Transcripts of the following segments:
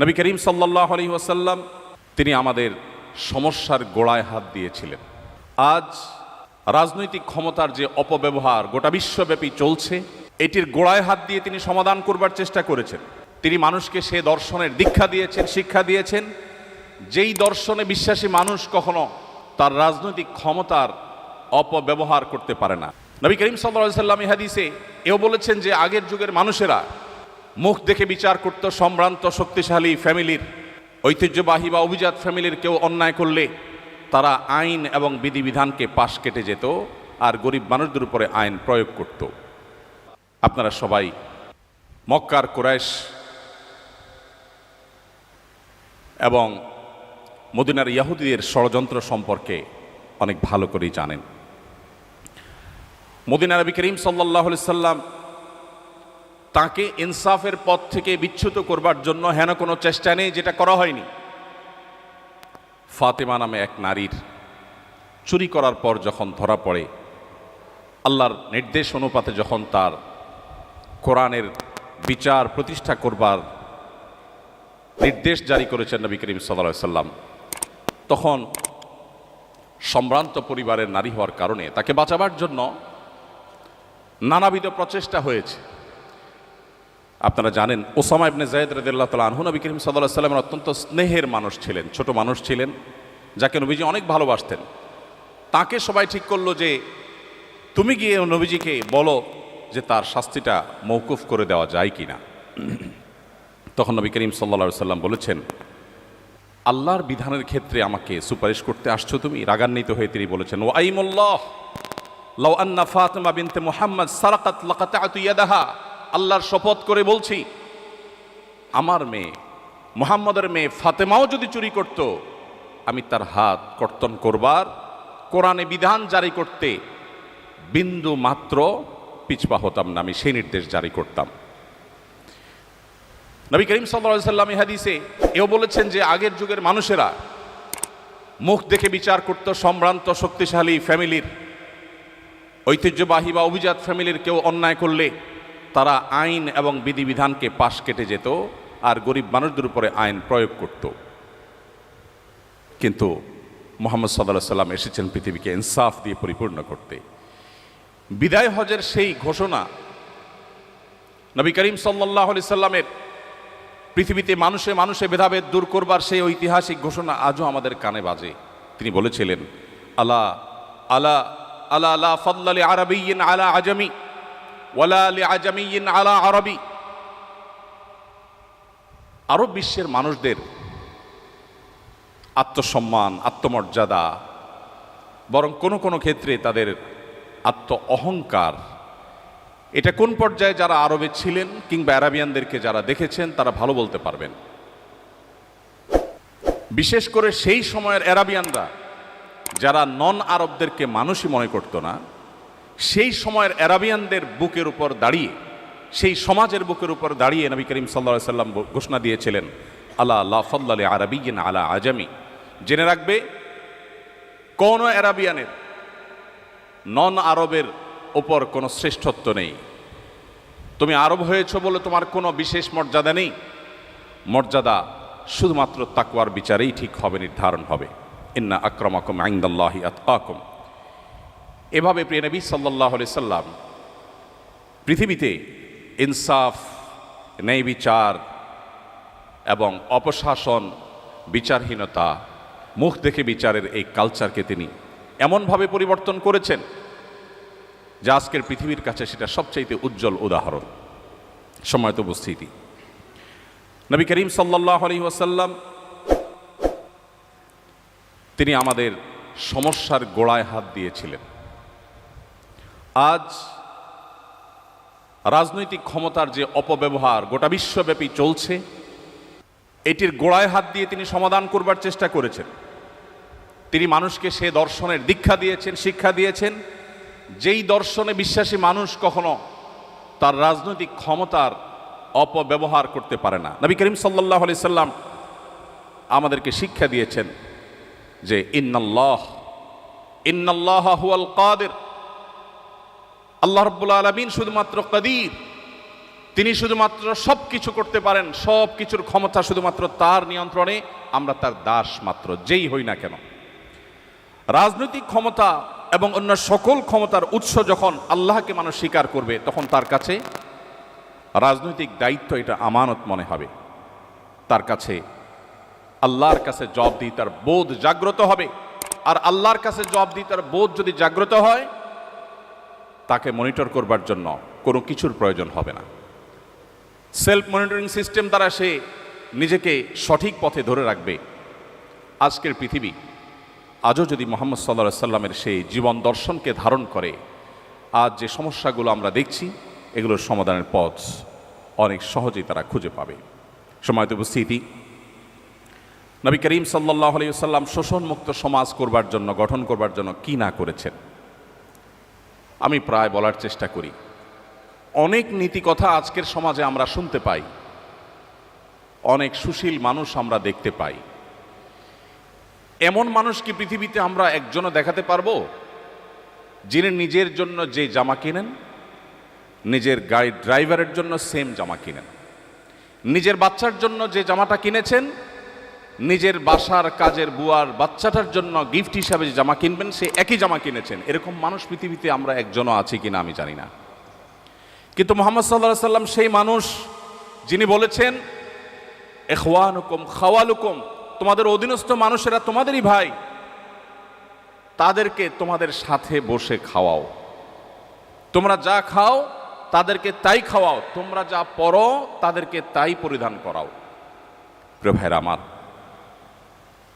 নবী করিম সাল্লাহ আলী ওয়াসাল্লাম তিনি আমাদের সমস্যার গোড়ায় হাত দিয়েছিলেন। আজ রাজনৈতিক ক্ষমতার যে অপব্যবহার গোটা বিশ্বব্যাপী চলছে, এটির গোড়ায় হাত দিয়ে তিনি সমাধান করবার চেষ্টা করেছেন। তিনি মানুষকে সে দর্শনের দীক্ষা দিয়েছেন, শিক্ষা দিয়েছেন। যেই দর্শনে বিশ্বাসী মানুষ কখনো তার রাজনৈতিক ক্ষমতার অপব্যবহার করতে পারে না। নবী করিম সাল্লা সাল্লাম হাদিসে এও বলেছেন যে আগের যুগের মানুষেরা মুখ দেখে বিচার করত সম্ভ্রান্ত, শক্তিশালী ফ্যামিলির, ঐতিহ্যবাহী বা অভিজাত ফ্যামিলির কেউ অন্যায় করলে তারা আইন এবং বিধিবিধানকে পাশ কেটে যেত আর গরিব মানুষদের উপরে আইন প্রয়োগ করত। আপনারা সবাই মক্কার কুরাইশ এবং মদিনার ইয়াহুদিদের ষড়যন্ত্র সম্পর্কে অনেক ভালো করেই জানেন। মদিনার নবী করিম সাল্লাহ সাল্লাম তাকে ইনসাফের পথ থেকে বিচ্যুত করবার জন্য হেন কোনো চেষ্টা নেই, যেটা করা হয়নি। ফাতেমা নামে এক নারীর চুরি করার পর যখন ধরা পড়ে, আল্লাহর নির্দেশ অনুপাতে যখন তার কোরআনের বিচার প্রতিষ্ঠা করবার নির্দেশ জারি করেছেন নবী করিম সাল্লা সাল্লাম, তখন সম্ভ্রান্ত পরিবারের নারী হওয়ার কারণে তাকে বাঁচাবার জন্য নানাবিধ প্রচেষ্টা হয়েছে। আপনারা জানেন, ওসামা ইবনে জায়দ রদুল্লাহ তালা আনহু নবী করিম সাল্লাহ সাল্লামের অত্যন্ত স্নেহের মানুষ ছিলেন, ছোট মানুষ ছিলেন, যাকে নবীজি অনেক ভালোবাসতেন। তাকে সবাই ঠিক করল যে, তুমি গিয়ে নবীজিকে বলো যে তার শাস্তিটা মৌকুফ করে দেওয়া যায় কি না তখন নবী করিম সাল্লা সাল্লাম বলেছেন, আল্লাহর বিধানের ক্ষেত্রে আমাকে সুপারিশ করতে আসছো তুমি? রাগান্বিত হয়ে তিনি বলেছেন ও আইমুল্লাহ লাউ আন্না ফাতেমা বিনতে মুহাম্মদ সারাকাত লাকাতাতু ইয়াদাহা। আল্লাহর শপথ করে বলছি, আমার মেয়ে, মুহাম্মদের মেয়ে ফাতেমাও যদি চুরি করত, আমি তার হাত কর্তন করবার, কোরআনে বিধান জারি করতে বিন্দু মাত্র পিছপা হতাম না, আমি সেই নির্দেশ জারি করতাম। নবী করিম সাল্লা সাল্লাম হাদিসে এও বলেছেন যে, আগের যুগের মানুষেরা মুখ দেখে বিচার করত, সম্ভ্রান্ত, শক্তিশালী ফ্যামিলির, ঐতিহ্যবাহী বা অভিজাত ফ্যামিলির কেউ অন্যায় করলে তারা আইন এবং বিধিবিধানকে পাশ কেটে যেত আর গরিব মানুষদের উপরে আইন প্রয়োগ করত। কিন্তু মোহাম্মদ সাল্লাহ সাল্লাম এসেছেন পৃথিবীকে ইনসাফ দিয়ে পরিপূর্ণ করতে। বিদায় হজের সেই ঘোষণা নবী করিম সাল্লাহ আলি সাল্লামের পৃথিবীতে মানুষে মানুষে ভেদাভেদ দূর করবার সেই ঐতিহাসিক ঘোষণা আজও আমাদের কানে বাজে। তিনি বলেছিলেন, আলা আলা আলা আলা ফল্লালি আরবিয়িন আলা আজমি। ওয়ালা আলি আজমিয়িন আলা আরবি। আরব বিশ্বের মানুষদের আত্মসম্মান, আত্মমর্যাদা, বরং কোনো কোনো ক্ষেত্রে তাদের আত্ম অহংকার এটা কোন পর্যায়ে যারা আরবে ছিলেন কিংবা অ্যারাবিয়ানদেরকে যারা দেখেছেন, তারা ভালো বলতে পারবেন। বিশেষ করে সেই সময়ের অ্যারাবিয়ানরা, যারা নন আরবদেরকে মানুষই মনে করতো না সেই সময়ের অ্যারাবিয়ানদের বুকের উপর দাঁড়িয়ে, সেই সমাজের বুকের উপর দাঁড়িয়ে নবী করিম সাল্লা সাল্লাম ঘোষণা দিয়েছিলেন আল্লাহ আল্লাহ ফল্লা আরবিন আলা আজামি। জেনে রাখবে, কোন অ্যারাবিয়ানের, নন আরবের ওপর কোনো শ্রেষ্ঠত্ব নেই। তুমি আরব হয়েছ বলে তোমার কোনো বিশেষ মর্যাদা নেই। মর্যাদা শুধুমাত্র তাকুয়ার বিচারেই ঠিক হবে, নির্ধারণ হবে। ইন্না আক্রমাকুম আইন্দাল্লাহি আতকাকুম। এভাবে প্রিয় নবী সাল্লাহ সাল্লাম পৃথিবীতে ইনসাফ, ন্যায় বিচার এবং অপশাসন, বিচারহীনতা, মুখ দেখে বিচারের এই কালচারকে তিনি এমনভাবে পরিবর্তন করেছেন যা আজকের পৃথিবীর কাছে সেটা সবচাইতে উজ্জ্বল উদাহরণ। সময়ত উপস্থিতি। নবী করিম সাল্লাহ আলী ওয়াসাল্লাম তিনি আমাদের সমস্যার গোড়ায় হাত দিয়েছিলেন। আজ রাজনৈতিক ক্ষমতার যে অপব্যবহার গোটা বিশ্বব্যাপী চলছে, এটির গোড়ায় হাত দিয়ে তিনি সমাধান করবার চেষ্টা করেছেন। তিনি মানুষকে সে দর্শনের দীক্ষা দিয়েছেন, শিক্ষা দিয়েছেন। যেই দর্শনে বিশ্বাসী মানুষ কখনো তার রাজনৈতিক ক্ষমতার অপব্যবহার করতে পারে না। নবী করিম সাল্লাহ আলি সাল্লাম আমাদেরকে শিক্ষা দিয়েছেন যে, ইন্নাল্লাহ ইন্নাল্লাহ হুয়াল কাদের। আল্লাহ রব্বুল আলমিন শুধুমাত্র কদির। তিনি শুধুমাত্র সব কিছু করতে পারেন সব কিছুর ক্ষমতা শুধুমাত্র তার নিয়ন্ত্রণে, আমরা তার দাস মাত্র, যেই হই না কেন। রাজনৈতিক ক্ষমতা এবং অন্য সকল ক্ষমতার উৎস যখন আল্লাহকে মানুষ স্বীকার করবে, তখন তার কাছে রাজনৈতিক দায়িত্ব এটা আমানত মনে হবে। তার কাছে আল্লাহর কাছে জব দিই তার বোধ জাগ্রত হবে। আর আল্লাহর কাছে জব দিই তার বোধ যদি জাগ্রত হয় তাকে মনিটর করবার জন্য কোনো কিছুর প্রয়োজন হবে না। সেলফ মনিটরিং সিস্টেম দ্বারা সে নিজেকে সঠিক পথে ধরে রাখবে। আজকের পৃথিবী আজও যদি মোহাম্মদ সাল্লা সাল্লামের সেই জীবন দর্শনকে ধারণ করে, আজ যে সমস্যাগুলো আমরা দেখছি, এগুলোর সমাধানের পথ অনেক সহজেই তারা খুঁজে পাবে। সময়ত উপস্থিতি। নবী করিম সাল্লাহ আলিয়াল্লাম শোষণমুক্ত সমাজ করবার জন্য, গঠন করবার জন্য কি না করেছেন? আমি প্রায় বলার চেষ্টা করি। অনেক নীতি কথা আজকের সমাজে আমরা শুনতে পাই। অনেক সুশীল মানুষ আমরা দেখতে পাই। এমন মানুষ কি পৃথিবীতে আমরা একজনও দেখাতে পারব? যিনি নিজের জন্য যে জামা কিনেন, নিজের গাড়ির ড্রাইভারের জন্য সেম জামা কিনেন। নিজের বাচ্চার জন্য যে জামাটা কিনেছেন নিজের বাসার কাজের বুয়ার বাচ্চাটার জন্য গিফট হিসাবে যে জামা কিনবেন, সে একই জামা কিনেছেন। এরকম মানুষ পৃথিবীতে আমরা একজনও আছি কিনা আমি জানি না। কিন্তু মোহাম্মদ সাল্লাহ সাল্লাম সেই মানুষ যিনি বলেছেন এখওয়ানুকুম খাওয়ালুকুম, তোমাদের অধীনস্থ মানুষেরা তোমাদেরই ভাই, তাদেরকে তোমাদের সাথে বসে খাওয়াও। তোমরা যা খাও, তাদেরকে তাই খাওয়াও, তোমরা যা পরো, তাদেরকে তাই পরিধান করাও। প্রিয় আমার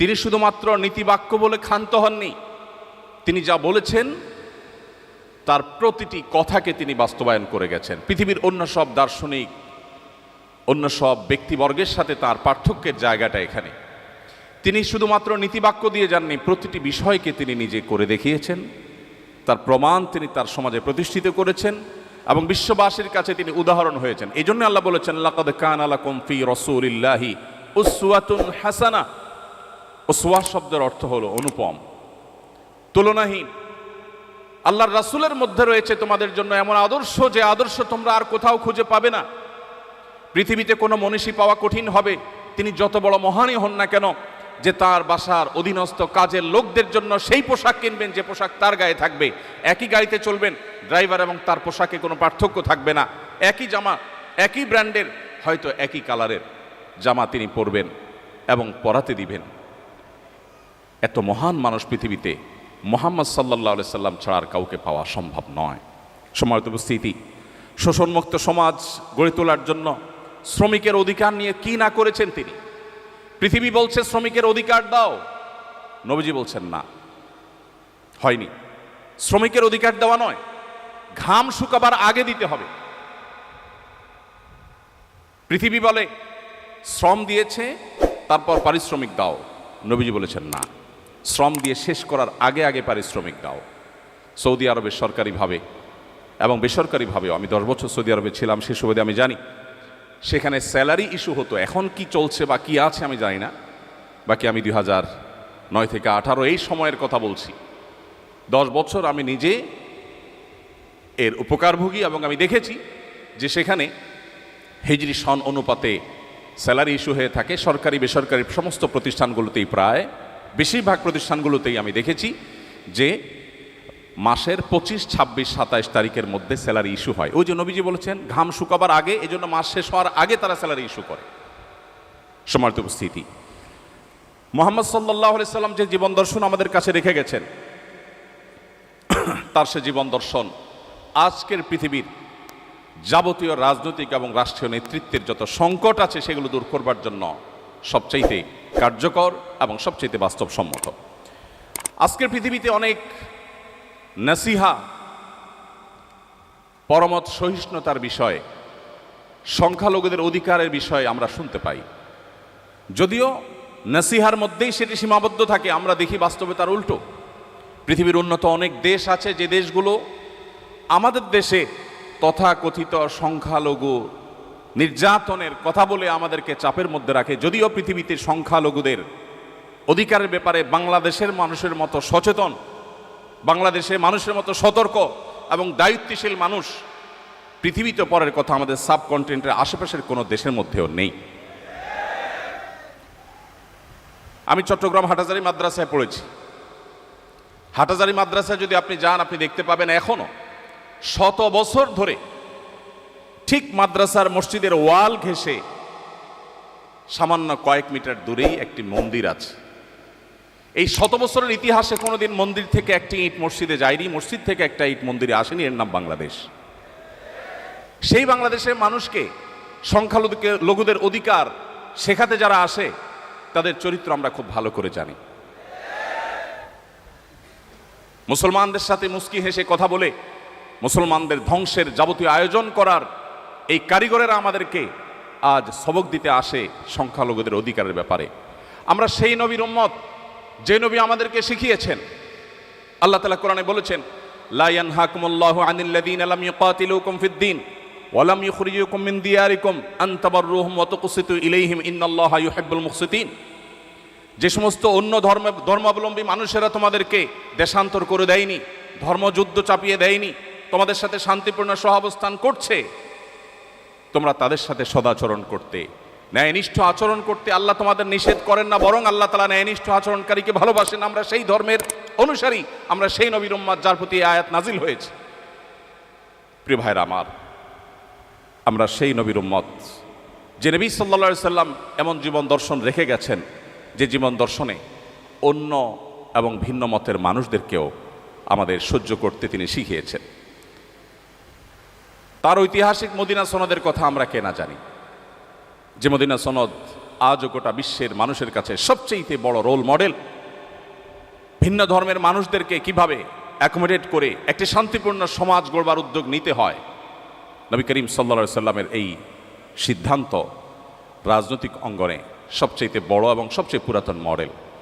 তিনি শুধুমাত্র নীতিবাক্য বলে ক্ষান্ত হননি। তিনি যা বলেছেন, তার প্রতিটি কথাকে তিনি বাস্তবায়ন করে গেছেন। পৃথিবীর অন্য সব দার্শনিক, অন্য সব ব্যক্তিবর্গের সাথে তার পার্থক্যের জায়গাটা এখানে। তিনি শুধুমাত্র নীতিবাক্য দিয়ে যাননি, প্রতিটি বিষয়কে তিনি নিজে করে দেখিয়েছেন। তার প্রমাণ তিনি তার সমাজে প্রতিষ্ঠিত করেছেন এবং বিশ্ববাসীর কাছে তিনি উদাহরণ হয়েছেন। এই জন্য আল্লাহ বলেছেন, লাকাদ কান আলা কমফি রসুলিল্লাহি উসওয়াতুন হাসানা। ওসওয়া শব্দের অর্থ হলো অনুপম। তুলনাহীন। আল্লাহর রাসূলের মধ্যে রয়েছে তোমাদের জন্য এমন আদর্শ যে আদর্শ তোমরা আর কোথাও খুঁজে পাবে না। পৃথিবীতে কোনো মনীষী পাওয়া কঠিন হবে। তিনি যত বড় মহানই হন না কেন, যে তার বাসার অধীনস্থ কাজের লোকদের জন্য সেই পোশাক কিনবেন, যে পোশাক তার গায়ে থাকবে। একই গাড়িতে চলবেন, ড্রাইভার এবং তার পোশাকে কোনো পার্থক্য থাকবে না। একই জামা, একই ব্র্যান্ডের, হয়তো একই কালারের জামা তিনি পরবেন এবং পরাতে দিবেন। এত মহান মানুষ পৃথিবীতে মোহাম্মদ সাল্লাহ সাল্লাম ছাড়া আর কাউকে পাওয়া সম্ভব নয়। সময়ত উপস্থিতি, শোষণমুক্ত সমাজ গড়ে তোলার জন্য শ্রমিকের অধিকার নিয়ে কি না করেছেন তিনি? পৃথিবী বলছে, শ্রমিকের অধিকার দাও। নবীজি বলছেন, না, হয়নি। শ্রমিকের অধিকার দেওয়া নয়, ঘাম শুকাবার আগে দিতে হবে। পৃথিবী বলে, শ্রম দিয়েছে, তারপর পারিশ্রমিক দাও। নবীজি বলেছেন, না শ্রম দিয়ে শেষ করার আগে আগে পারিশ্রমিক দাও। সৌদি আরবের সরকারিভাবে এবং বেসরকারিভাবেও আমি দশ বছর সৌদি আরবে ছিলাম, সে সুবাদে আমি জানি। সেখানে স্যালারি ইস্যু হতো, এখন কি চলছে বা কি আছে আমি জানি না। বাকি আমি দুই হাজার নয় থেকে আঠারো এই সময়ের কথা বলছি। দশ বছর আমি নিজে এর উপকারভোগী এবং আমি দেখেছি যে সেখানে হিজরি সন অনুপাতে স্যালারি ইস্যু হয়ে থাকে, সরকারি, বেসরকারি সমস্ত প্রতিষ্ঠানগুলোতেই প্রায় বেশিরভাগ প্রতিষ্ঠানগুলোতেই আমি দেখেছি যে মাসের পঁচিশ, ছাব্বিশ, সাতাইশ তারিখের মধ্যে স্যালারি ইস্যু হয়। ওই যে নবীজি বলেছেন, ঘাম শুকাবার আগে এই জন্য মাস শেষ হওয়ার আগে তারা স্যালারি ইস্যু করে। সমার্থ উপস্থিতি। মোহাম্মদ সাল্লাহ সাল্লাম যে জীবন দর্শন আমাদের কাছে রেখে গেছেন, তার সে জীবন দর্শন আজকের পৃথিবীর যাবতীয় রাজনৈতিক এবং রাষ্ট্রীয় নেতৃত্বের যত সংকট আছে, সেগুলো দূর করবার জন্য সবচাইতে কার্যকর এবং সবচাইতে বাস্তবসম্মত। আজকের পৃথিবীতে অনেক নাসিহা, পরমত সহিষ্ণুতার বিষয়ে, সংখ্যালঘুদের অধিকারের বিষয়ে আমরা শুনতে পাই। যদিও নাসিহার মধ্যেই সেটি সীমাবদ্ধ থাকে, আমরা দেখি বাস্তবে তার উল্টো। পৃথিবীর উন্নত অনেক দেশ আছে, যে দেশগুলো আমাদের দেশে তথাকথিত সংখ্যালঘু নির্যাতনের কথা বলে আমাদেরকে চাপের মধ্যে রাখে। যদিও পৃথিবীতে সংখ্যালঘুদের অধিকারের ব্যাপারে বাংলাদেশের মানুষের মতো সচেতন বাংলাদেশে মানুষের মতো সতর্ক এবং দায়িত্বশীল মানুষ পৃথিবীতে পরের কথা আমাদের সাবকন্টিনেন্টের আশেপাশের কোনো দেশের মধ্যেও নেই। আমি চট্টগ্রাম হাটাজারি মাদ্রাসায় পড়েছি। হাটাজারি মাদ্রাসায় যদি আপনি যান, আপনি দেখতে পাবেন এখনও শত বছর ধরে ঠিক মাদ্রাসার মসজিদের ওয়াল ঘেঁষে সামান্য কয়েক মিটার দূরেই একটি মন্দির আছে। এই শত বছরের ইতিহাসে কোনোদিন মন্দির থেকে একটি ইট মসজিদে যায়নি, মসজিদ থেকে একটা ইট মন্দিরে আসেনি, এর নাম বাংলাদেশ। সেই বাংলাদেশের মানুষকে, সংখ্যালঘুকে, লঘুদের অধিকার শেখাতে যারা আসে, তাদের চরিত্র আমরা খুব ভালো করে জানি। মুসলমানদের সাথে মুস্কি হেসে কথা বলে, মুসলমানদের ধ্বংসের যাবতীয় আয়োজন করার এই কারিগরেরা আমাদেরকে আজ সবক দিতে আসে সংখ্যালঘুদের অধিকারের ব্যাপারে। আমরা সেই নবীর উম্মত, যে নবী আমাদেরকে শিখিয়েছেন। আল্লাহ তালা কোরআনে বলেছেন লায়ান হাকুমুল্লাহ আনিল্লাদিন আলাম ইউকাতিলুকুম ফিদ্দিন ওয়ালাম ইউখরিজুকুম মিন দিয়ারিকুম আন তাবাররুহুম ওয়া ইলাইহিম ইন্নাল্লাহা ইউহিব্বুল মুকসিতিন। যে সমস্ত অন্য ধর্ম, ধর্মাবলম্বী মানুষেরা তোমাদেরকে দেশান্তর করে দেয়নি, ধর্মযুদ্ধ চাপিয়ে দেয়নি, তোমাদের সাথে শান্তিপূর্ণ সহাবস্থান করছে তোমরা তাদের সাথে সদাচরণ করতে। ন্যায়নিষ্ঠ আচরণ করতে আল্লাহ তোমাদের নিষেধ করেন না, বরং আল্লাহ তালা ন্যায়নিষ্ঠ আচরণকারীকে ভালোবাসেন। আমরা সেই ধর্মের অনুসারী, আমরা সেই নবীর উম্মাদ যার প্রতি আয়াত নাজিল হয়েছে। প্রিয় ভাইরা আমার, আমরা সেই নবীর উম্মত, যে নবী সাল্লা সাল্লাম এমন জীবন দর্শন রেখে গেছেন, যে জীবন দর্শনে অন্য এবং ভিন্ন মতের মানুষদেরকেও আমাদের সহ্য করতে তিনি শিখিয়েছেন। তার ঐতিহাসিক মদিনা সনদের কথা আমরা কেনা জানি। যে মদিনা সনদ আজও গোটা বিশ্বের মানুষের কাছে সবচেয়ে বড় রোল মডেল ভিন্ন ধর্মের মানুষদেরকে কীভাবে অ্যাকোমোডেট করে একটি শান্তিপূর্ণ সমাজ গড়বার উদ্যোগ নিতে হয়, নবী করিম সাল্লা সাল্লামের এই সিদ্ধান্ত রাজনৈতিক অঙ্গনে সবচেয়ে বড় এবং সবচেয়ে পুরাতন মডেল